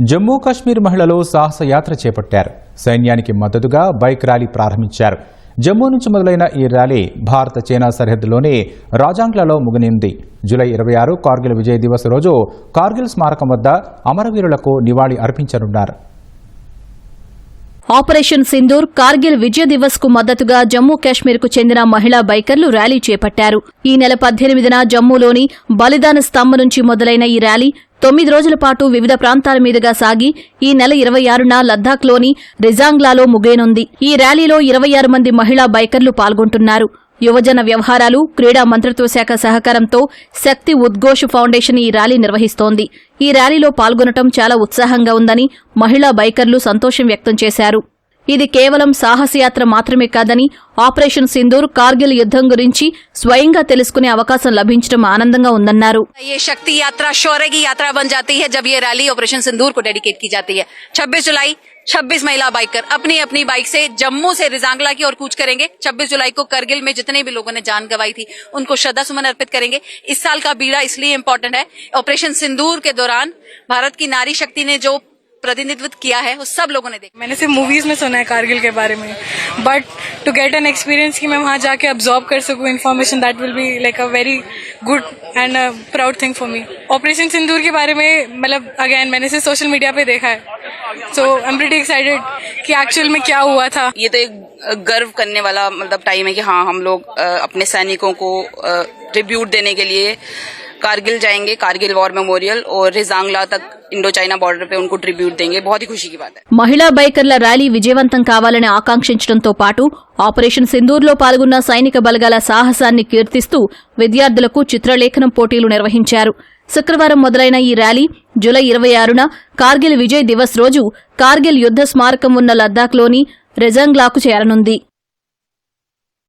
జమ్మూ కాశ్మీర్ మహిళలు సాహస యాత్ర చేపట్టారు. సైన్యానికి మద్దతుగా బైక్ ర్యాలీ ప్రారంభించారు. జమ్మూ నుంచి మొదలైన ఈ ర్యాలీ భారత చైనా సరిహద్దులోని రాజాంగ్లలో ముగినింది. జూలై ఇరవై ఆరు కార్గిల్ విజయ్ దివస్ రోజు కార్గిల్ స్మారకం వద్ద అమరవీరులకు నివాళి అర్పించనున్నారు. ఆపరేషన్ సింధూర్ కార్గిల్ విజయ దివస్కు మద్దతుగా జమ్మూ కాశ్మీర్కు చెందిన మహిళా బైకర్లు ర్యాలీ చేపట్టారు. ఈ నెల పద్దెనిమిదిన జమ్మూలోని బలిదాన స్తంభ నుంచి మొదలైన ఈ ర్యాలీ తొమ్మిది రోజుల పాటు వివిధ ప్రాంతాల మీదుగా సాగి ఈ నెల ఇరవై ఆరున లద్దాఖ్లోని రిజాంగ్లాలో ముగియనుంది. ఈ ర్యాలీలో ఇరవై ఆరు మంది మహిళా బైకర్లు పాల్గొంటున్నారు. యువజన వ్యవహారాలు క్రీడా మంత్రిత్వ శాఖ సహకారంతో శక్తి ఉద్ఘోష్ ఫౌండేషన్ ఈ ర్యాలీ నిర్వహిస్తోంది ఈ ర్యాలీలో పాల్గొనటం చాలా ఉత్సాహంగా ఉందని మహిళా బైకర్లు సంతోషం వ్యక్తం చేశారు ఇది కేవలం సాహసయాత్ర మాత్రమే కాదని ఆపరేషన్ సింధూర్ కార్గిల్ యుద్ధం గురించి స్వయంగా తెలుసుకునే అవకాశం లభించడం ఆనందంగా ఉందన్నారు ये शक्ति यात्रा शौर्य की यात्रा बन जाती है जब ये रैली ऑपरेशन सिंदूर को डेडिकेट की जाती है 26 जुलाई 26 महिला बाइकर अपनी अपनी बाइक से जम्मू से रिजांगला की ओर कूच करेंगे। 26 जुलाई को करगिल में जितने भी लोगों ने जान गंवाई थी, उनको श्रद्धा सुमन अर्पित करेंगे। इस साल का बीड़ा इसलिए इम्पोर्टेंट है। ऑपरेशन सिंदूर के दौरान भारत की नारी शक्ति ने जो प्रतिनिधित्व किया है, वो सब लोगों ने देखा। मैंने सिर्फ़ मूवीज़ में सुना है कारगिल के बारे में। But to get an experience कि मैं वहाँ जाके अब्जॉर्ब कर सकूँ information that will be like a very good and proud thing for me operation Sindoor के बारे में मतलब अगेन मैंने सिर्फ़ सोशल मीडिया पे देखा है। So I am pretty excited कि एक्चुअल में क्या हुआ था। ये तो एक गर्व करने वाला मतलब टाइम है कि हाँ हम लोग अपने सैनिकों को ट्रिब्यूट देने के लिए कारगिल जाएंगे कारगिल वॉर मेमोरियल और रिजांगला तक इंडो चाइना बॉर्डर पे उनको ट्रिब्यूट देंगे बहुत ही खुशी की बात है మహిళా బైకర్ల ర్యాలీ విజయవంతం కావాలని ఆకాంక్షించడంతో పాటు ఆపరేషన్ సింధూర్లో పాల్గొన్న సైనిక బలగాల సాహసాన్ని కీర్తిస్తూ విద్యార్థులకు చిత్రలేఖనం పోటీలు నిర్వహించారు శుక్రవారం మొదలైన ఈ ర్యాలీ జూలై ఇరవై ఆరున కార్గిల్ విజయ్ దివస్ రోజు కార్గిల్ యుద్ధ స్మారకం ఉన్న లద్దాఖ్లోని రెజంగ్లాకు చేరనుంది